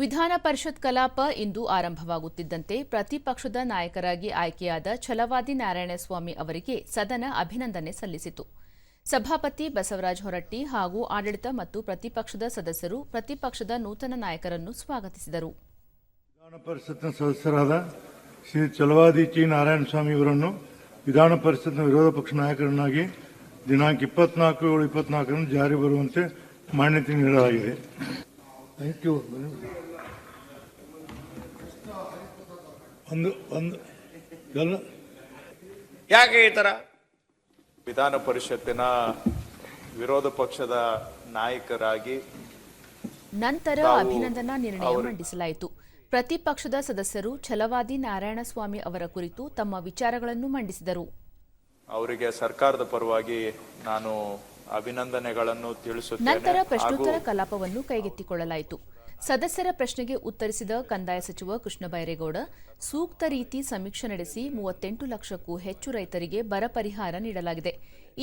ವಿಧಾನ ಪರಿಷತ್ ಕಲಾಪ ಇಂದು ಆರಂಭವಾಗುತ್ತಿದ್ದಂತೆ ಪ್ರತಿಪಕ್ಷದ ನಾಯಕರಾಗಿ ಆಯ್ಕೆಯಾದ ಛಲವಾದಿ ನಾರಾಯಣಸ್ವಾಮಿ ಅವರಿಗೆ ಸದನ ಅಭಿನಂದನೆ ಸಲ್ಲಿಸಿತು. ಸಭಾಪತಿ ಬಸವರಾಜ ಹೊರಟ್ಟಿ ಹಾಗೂ ಆಡಳಿತ ಮತ್ತು ಪ್ರತಿಪಕ್ಷದ ಸದಸ್ಯರು ಪ್ರತಿಪಕ್ಷದ ನೂತನ ನಾಯಕರನ್ನು ಸ್ವಾಗತಿಸಿದರು. ವಿಧಾನ ಪರಿಷತ್ನ ಸದಸ್ಯರಾದ ಶ್ರೀ ಚಲವಾದಿ ಟಿ ನಾರಾಯಣಸ್ವಾಮಿ ಅವರನ್ನು ವಿಧಾನ ಪರಿಷತ್ನ ವಿರೋಧ ಪಕ್ಷ ನಾಯಕರನ್ನಾಗಿ ದಿನಾಂಕ ಇಪ್ಪತ್ನಾಲ್ಕು ಏಳು ಇಪ್ಪತ್ನಾಲ್ಕರಂದು ಜಾರಿ ಬರುವಂತೆ ಮಾನ್ಯತೆ ನೀಡಲಾಗಿದೆ. ಥ್ಯಾಂಕ್ ಯು ಒಂದು ಒಂದು ಯಾಕೆ ಈ ತರ? ವಿಧಾನ ಪರಿಷತ್ತಿನ ವಿರೋಧ ಪಕ್ಷದ ನಾಯಕರಾಗಿ ನಂತರ ಅಭಿನಂದನಾ ನಿರ್ಣಯ ಮಂಡಿಸಲಾಯಿತು. ಪ್ರತಿಪಕ್ಷದ ಸದಸ್ಯರು ಛಲವಾದಿ ನಾರಾಯಣಸ್ವಾಮಿ ಅವರ ಕುರಿತು ತಮ್ಮ ವಿಚಾರಗಳನ್ನು ಮಂಡಿಸಿದರು. ಅವರಿಗೆ ಸರ್ಕಾರದ ಪರವಾಗಿ ನಾನು ಅಭಿನಂದನೆಗಳನ್ನು ತಿಳಿಸುತ್ತೇನೆ ನಂತರ ಪ್ರಶ್ನೋತ್ತರ ಕಲಾಪವನ್ನು ಕೈಗೆತ್ತಿಕೊಳ್ಳಲಾಯಿತು. ಸದಸ್ಯರ ಪ್ರಶ್ನೆಗೆ ಉತ್ತರಿಸಿದ ಕಂದಾಯ ಸಚಿವ ಕೃಷ್ಣ ಬೈರೇಗೌಡ, ಸೂಕ್ತ ರೀತಿ ಸಮೀಕ್ಷೆ ನಡೆಸಿ ಮೂವತ್ತೆಂಟು ಲಕ್ಷಕ್ಕೂ ಹೆಚ್ಚು ರೈತರಿಗೆ ಬರ ಪರಿಹಾರ ನೀಡಲಾಗಿದೆ.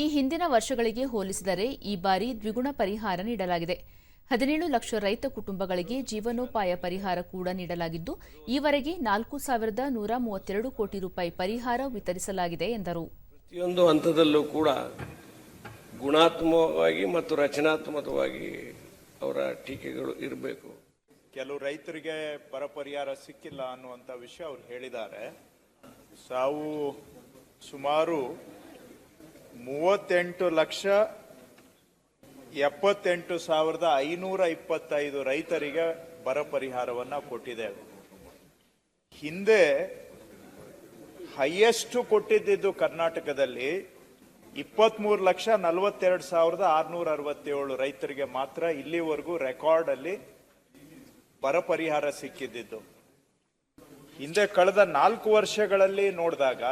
ಈ ಹಿಂದಿನ ವರ್ಷಗಳಿಗೆ ಹೋಲಿಸಿದರೆ ಈ ಬಾರಿ ದ್ವಿಗುಣ ಪರಿಹಾರ ನೀಡಲಾಗಿದೆ. ಹದಿನೇಳು ಲಕ್ಷ ರೈತ ಕುಟುಂಬಗಳಿಗೆ ಜೀವನೋಪಾಯ ಪರಿಹಾರ ಕೂಡ ನೀಡಲಾಗಿದ್ದು, ಈವರೆಗೆ ನಾಲ್ಕು ಸಾವಿರದ ನೂರ ಮೂವತ್ತೆರಡು ಕೋಟಿ ರೂಪಾಯಿ ಪರಿಹಾರ ವಿತರಿಸಲಾಗಿದೆ ಎಂದರು. ಪ್ರತಿಯೊಂದು ಹಂತದಲ್ಲೂ ಕೂಡ ಗುಣಾತ್ಮಕವಾಗಿ ಮತ್ತು ರಚನಾತ್ಮಕವಾಗಿ ಅವರ ಟೀಕೆಗಳು ಇರಬೇಕು. ಕೆಲವು ರೈತರಿಗೆ ಬರ ಪರಿಹಾರ ಸಿಕ್ಕಿಲ್ಲ ಅನ್ನುವಂಥ ವಿಷಯ ಅವ್ರು ಹೇಳಿದ್ದಾರೆ. ಸಾವು ಸುಮಾರು ಮೂವತ್ತೆಂಟು ಲಕ್ಷ ಎಪ್ಪತ್ತೆಂಟು ಸಾವಿರದ ಐನೂರ ಇಪ್ಪತ್ತೈದು ರೈತರಿಗೆ ಬರ ಪರಿಹಾರವನ್ನ ಕೊಟ್ಟಿದೆ. ಹಿಂದೆ ಹೈಯೆಸ್ಟ್ ಕೊಟ್ಟಿದ್ದು ಕರ್ನಾಟಕದಲ್ಲಿ ಇಪ್ಪತ್ಮೂರು ಲಕ್ಷ ನಲವತ್ತೆರಡು ಸಾವಿರದ ಆರ್ನೂರ ಅರವತ್ತೇಳು ರೈತರಿಗೆ ಮಾತ್ರ ಇಲ್ಲಿವರೆಗೂ ರೆಕಾರ್ಡ್ ಬರ ಪರಿಹಾರ ಸಿಕ್ಕಿದ್ದು ಹಿಂದೆ ಕಳೆದ ನಾಲ್ಕು ವರ್ಷಗಳಲ್ಲಿ ನೋಡಿದಾಗ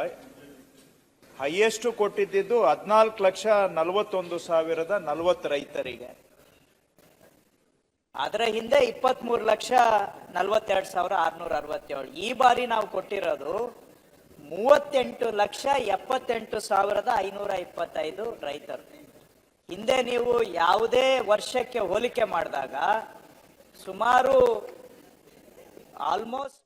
ಹೈಯೆಸ್ಟ್ ಕೊಟ್ಟಿದ್ದು ಹದಿನಾಲ್ಕು ಲಕ್ಷ ನಲವತ್ತೊಂದು ಸಾವಿರದ ನಲವತ್ತು ರೈತರಿಗೆ. ಅದರ ಹಿಂದೆ ಇಪ್ಪತ್ಮೂರು ಲಕ್ಷ ನಲವತ್ತೆರಡು ಸಾವಿರ ಆರ್ನೂರ ಅರವತ್ತೇಳು. ಈ ಬಾರಿ ನಾವು ಕೊಟ್ಟಿರೋದು ಮೂವತ್ತೆಂಟು ಲಕ್ಷ ಎಪ್ಪತ್ತೆಂಟು ಸಾವಿರದ ಐನೂರ ಇಪ್ಪತ್ತೈದು ರೈತರು. ಹಿಂದೆ ನೀವು ಯಾವುದೇ ವರ್ಷಕ್ಕೆ ಹೋಲಿಕೆ ಮಾಡಿದಾಗ ಸುಮಾರು ಆಲ್ಮೋಸ್ಟ್